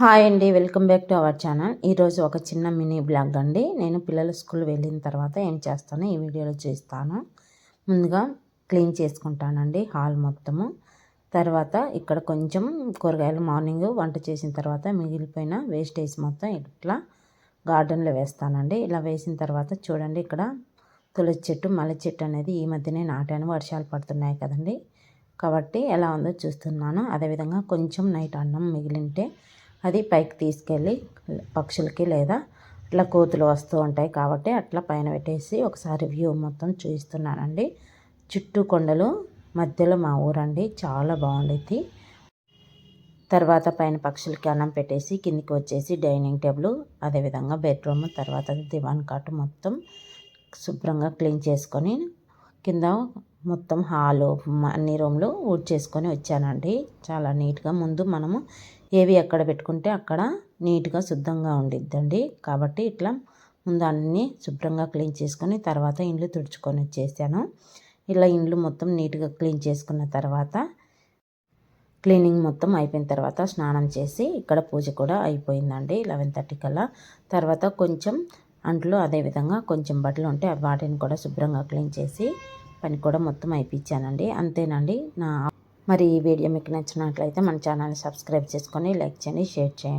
Hi అండి welcome back to our channel. ఈరోజు ఒక చిన్న మినీ బ్లాగ్ అండి. నేను పిల్లలు స్కూల్ వెళ్ళిన తర్వాత ఏం చేస్తానో ఈ వీడియోలో చేస్తాను. ముందుగా క్లీన్ చేసుకుంటానండి హాల్ మొత్తము. తర్వాత ఇక్కడ కొంచెం కూరగాయలు మార్నింగ్ వంట చేసిన తర్వాత మిగిలిపోయిన వేస్టేజ్ మొత్తం ఇట్లా గార్డెన్లో వేస్తానండి. ఇలా వేసిన తర్వాత చూడండి ఇక్కడ తులసి చెట్టు మల్లె చెట్టు అనేది ఈ మధ్యనే నాటాను. వర్షాలు పడుతున్నాయి కదండి. కాబట్టి ఎలా ఉందో చూస్తున్నాను. అదేవిధంగా కొంచెం నైట్ అన్నం మిగిలింటే అది పైకి తీసుకెళ్ళి పక్షులకి లేదా ఇట్లా కోతులు వస్తూ ఉంటాయి కాబట్టి అట్లా పైన పెట్టేసి ఒకసారి వ్యూ మొత్తం చూపిస్తున్నానండి చుట్టూ కొండలు మధ్యలో మా ఊరండి. చాలా బాగుండేది తర్వాత పైన పక్షులకి అన్నం పెట్టేసి కిందికి వచ్చేసి డైనింగ్ టేబుల్ అదేవిధంగా బెడ్రూమ్ తర్వాత దివాన్ కాటు మొత్తం శుభ్రంగా క్లీన్ చేసుకొని కింద మొత్తం హాలు అన్ని రూమ్లు ఊడ్ చేసుకొని వచ్చానండి. చాలా నీట్గా ముందు మనము ఏవి ఎక్కడ పెట్టుకుంటే అక్కడ నీట్గా శుద్ధంగా ఉండిద్దండి. కాబట్టి ఇట్లా ముందు అన్నీ శుభ్రంగా క్లీన్ చేసుకొని తర్వాత ఇండ్లు తుడుచుకొని వచ్చేసాను. ఇలా ఇండ్లు మొత్తం నీట్గా క్లీన్ చేసుకున్న తర్వాత క్లీనింగ్ మొత్తం అయిపోయిన తర్వాత స్నానం చేసి ఇక్కడ పూజ కూడా అయిపోయిందండి లెవెన్ థర్టీ కల్లా. తర్వాత కొంచెం అంట్లు అదేవిధంగా కొంచెం బట్టలు ఉంటే వాటిని కూడా శుభ్రంగా క్లీన్ చేసి పని కూడా మొత్తం అయిపించానండి అంతేనండి నా మరి ఈ వీడియో మీకు నచ్చినట్లయితే మన ఛానల్ని సబ్స్క్రైబ్ చేసుకొని లైక్ చేయండి షేర్ చేయండి.